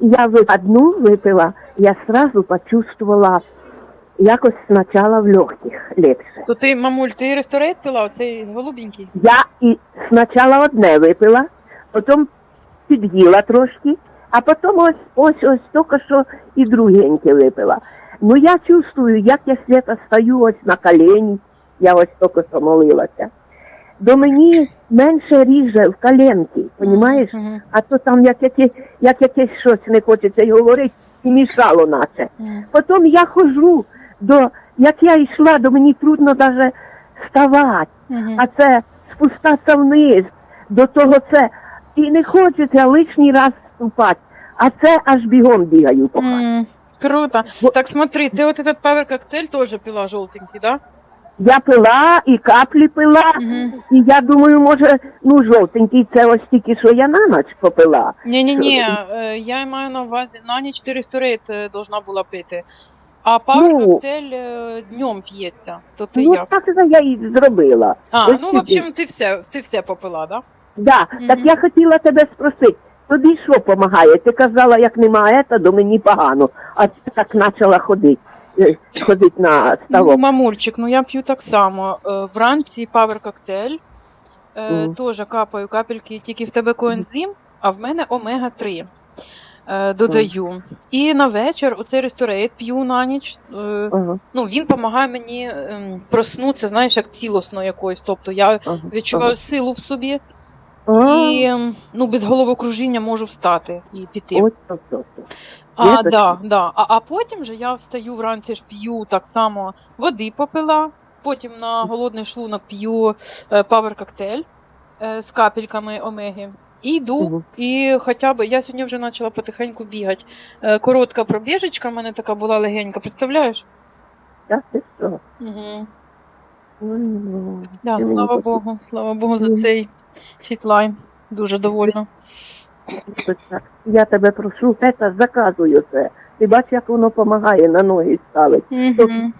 я одну випила, я сразу почувствовала якось спочатку в легких легше. То ти, мамуль, ти ресторейт пила, оцей голубенький? Я і спочатку одне випила, потім під'їла трошки, а потім ось ось ось тільки що і другеньке випила. Ну я чувствую, як я свята стою ось на колені, я ось тільки що молилася. До мені менше ріже в коленки, понімаєш? Мгм. А то там як, яке, як якесь щось не хочеться й говорити, і мішало наче. Мгм. Потім я ходжу до, як я йшла, до мені трудно навіть вставати Мгм. а це спускатися вниз, до того це. І не хочеться лишній раз вступати, а це аж бігом бігаю по хаті. М, Круто. Бо- Так смотри, ты вот этот павер коктейль тоже пила желтенький, да? Я пила і каплі пила, Мгм. і я думаю, може, ну жовтенький, це ось тільки, що я на ніч попила. Ні-ні-ні, е, я маю на увазі, на ніч ти ресторейт е, должна була пити. А павер Ну. коктейль е, днем п'ється. То ти ну, як? так це я і зробила. А, Ось ну, в общем, ти все, ти все попила, да? Да, так я хотіла тебе спросити, тобі що допомагає? Ти казала, як немає, то до мені погано, а ти так почала ходити, е, ходити на Ну, ставок. мамульчик, ну я п'ю так само. Е, Вранці павер коктейль. Е, Мгм. Теж капаю капельки, тільки в тебе коензим, а в мене омега-3. Е, додаю. І на вечір оцей ресторейт п'ю на ніч. Е, Ага, ну, він допомагає мені ем, проснутися, знаєш, як цілосно якоюсь. Тобто я ага, відчуваю силу в собі. І ем, ну, без головокружіння можу встати і піти. Ось то, то, то. А, Я да, да. А, а потім же я встаю вранці ж п'ю так само води попила, потім на голодний шлунок п'ю е, павер коктейль е, з капельками омеги. І йду, Мгм. і хоча б я сьогодні вже почала потихеньку бігати. Е, коротка пробіжечка в мене така була легенька, представляєш? Так, ти що? Угу. Ну, Да, слава Богу, слава Богу за цей фітлайн. Дуже довольна. Я тебе прошу, це заказую це. Ти бачиш, як воно допомагає на ноги ставить. Угу.